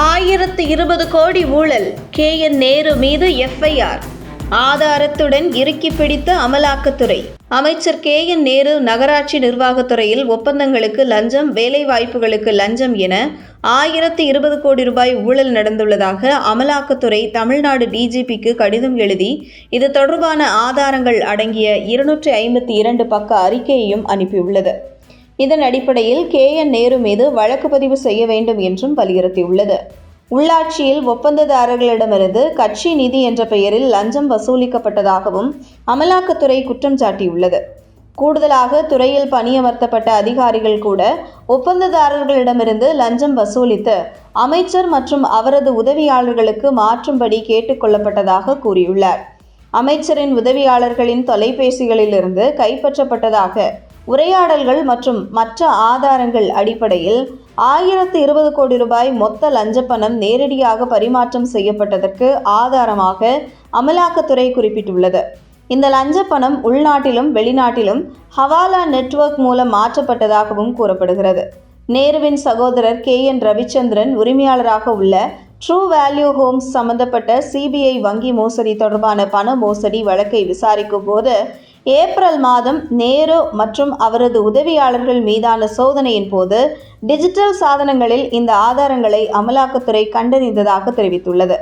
ஆயிரத்து இருபது கோடி ஊழல். கே. என். நேரு மீது எஃப்ஐஆர். ஆதாரத்துடன் இறுக்கி பிடித்த அமலாக்கத்துறை. அமைச்சர் கே. என். நேரு நகராட்சி நிர்வாகத்துறையில் ஒப்பந்தங்களுக்கு லஞ்சம் வேலைவாய்ப்புகளுக்கு லஞ்சம் என ஆயிரத்து இருபது கோடி ரூபாய் ஊழல் நடந்துள்ளதாக அமலாக்கத்துறை தமிழ்நாடு டிஜிபிக்கு கடிதம் எழுதி இது தொடர்பான ஆதாரங்கள் அடங்கிய இருநூற்றி ஐம்பத்தி இரண்டு பக்க அறிக்கையையும் அனுப்பியுள்ளது. இதன் அடிப்படையில் கே என் நேரு மீது வழக்கு பதிவு செய்ய வேண்டும் என்றும் வலியுறுத்தியுள்ளது. உள்ளாட்சியில் ஒப்பந்ததாரர்களிடமிருந்து கட்சி நிதி என்ற பெயரில் லஞ்சம் வசூலிக்கப்பட்டதாகவும் அமலாக்கத்துறை குற்றம் சாட்டியுள்ளது. கூடுதலாக துறையில் பணியமர்த்தப்பட்ட அதிகாரிகள் கூட ஒப்பந்ததாரர்களிடமிருந்து லஞ்சம் வசூலித்து அமைச்சர் மற்றும் அவரது உதவியாளர்களுக்கு மாற்றும்படி கேட்டுக்கொள்ளப்பட்டதாக கூறியுள்ளார். அமைச்சரின் உதவியாளர்களின் தொலைபேசிகளிலிருந்து கைப்பற்றப்பட்டதாக உரையாடல்கள் மற்றும் மற்ற ஆதாரங்கள் அடிப்படையில் ஆயிரத்து இருபது கோடி ரூபாய் மொத்த லஞ்சப்பணம் நேரடியாக பரிமாற்றம் செய்யப்பட்டதற்கு ஆதாரமாக அமலாக்கத்துறை குறிப்பிட்டுள்ளது. இந்த லஞ்சப்பணம் உள்நாட்டிலும் வெளிநாட்டிலும் ஹவாலா நெட்வொர்க் மூலம் மாற்றப்பட்டதாகவும் கூறப்படுகிறது. நேருவின் சகோதரர் கே. என். ரவிச்சந்திரன் உரிமையாளராக உள்ள ட்ரூ வேல்யூ ஹோம்ஸ் சம்பந்தப்பட்ட சிபிஐ வங்கி மோசடி தொடர்பான பண மோசடி வழக்கை விசாரிக்கும் போது ஏப்ரல் மாதம் நேரு மற்றும் அவரது உதவியாளர்கள் மீதான சோதனையின் போது டிஜிட்டல் சாதனங்களில் இந்த ஆதாரங்களை அமலாக்கத்துறை கண்டறிந்ததாக தெரிவித்துள்ளது.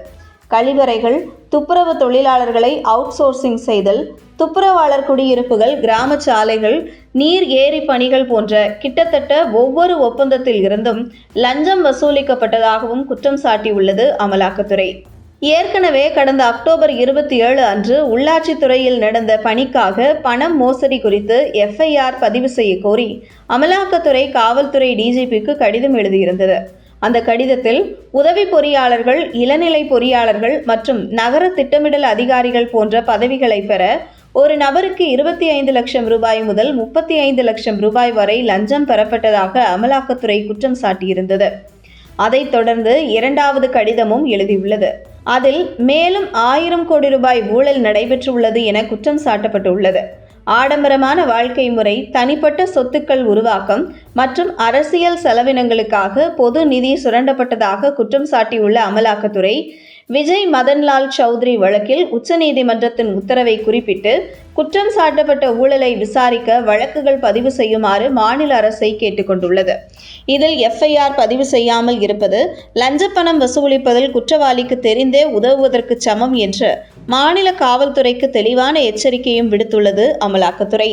கழிவறைகள் துப்புரவு தொழிலாளர்களை அவுட் சோர்சிங் செய்தல் துப்புரவாளர் குடியிருப்புகள் கிராம சாலைகள் நீர் ஏரி பணிகள் போன்ற கிட்டத்தட்ட ஒவ்வொரு ஒப்பந்தத்தில் இருந்தும் லஞ்சம் வசூலிக்கப்பட்டதாகவும் குற்றம் சாட்டியுள்ளது அமலாக்கத்துறை. ஏற்கனவே கடந்த அக்டோபர் இருபத்தி ஏழு அன்று உள்ளாட்சித்துறையில் நடந்த பணிக்காக பணம் மோசடி குறித்து எஃப்ஐஆர் பதிவு செய்ய கோரி அமலாக்கத்துறை காவல்துறை டிஜிபிக்கு கடிதம் எழுதியிருந்தது. அந்த கடிதத்தில் உதவி பொறியாளர்கள் இளநிலை பொறியாளர்கள் மற்றும் நகர திட்டமிடல் அதிகாரிகள் போன்ற பதவிகளை பெற ஒரு நபருக்கு இருபத்தி ஐந்து லட்சம் ரூபாய் முதல் முப்பத்தி ஐந்து லட்சம் ரூபாய் வரை லஞ்சம் பெறப்பட்டதாக அமலாக்கத்துறை குற்றம் சாட்டியிருந்தது. அதைத் தொடர்ந்து இரண்டாவது கடிதமும் எழுதியுள்ளது. அதில் மேலும் ஆயிரம் கோடி ரூபாய் ஊழல் நடைபெற்றுள்ளது என குற்றம் சாட்டப்பட்டுள்ளது. ஆடம்பரமான வாழ்க்கை முறை தனிப்பட்ட சொத்துக்கள் உருவாக்கம் மற்றும் அரசியல் செலவினங்களுக்காக பொது நிதி சுரண்டப்பட்டதாக குற்றம் சாட்டியுள்ள அமலாக்கத்துறை விஜய் மதன்லால் சௌத்ரி வழக்கில் உச்சநீதிமன்றத்தின் உத்தரவை குறிப்பிட்டு குற்றம் சாட்டப்பட்ட ஊழலை விசாரிக்க வழக்குகள் பதிவு செய்யுமாறு மாநில அரசை கேட்டுக்கொண்டுள்ளது. இதில் எஃப்ஐஆர் பதிவு செய்யாமல் இருப்பது லஞ்சப்பணம் வசூலிப்பதில் குற்றவாளிக்கு தெரிந்தே உதவுவதற்கு சமம் என்று மாநில காவல்துறைக்கு தெளிவான எச்சரிக்கையும் விடுத்துள்ளது அமலாக்கத்துறை.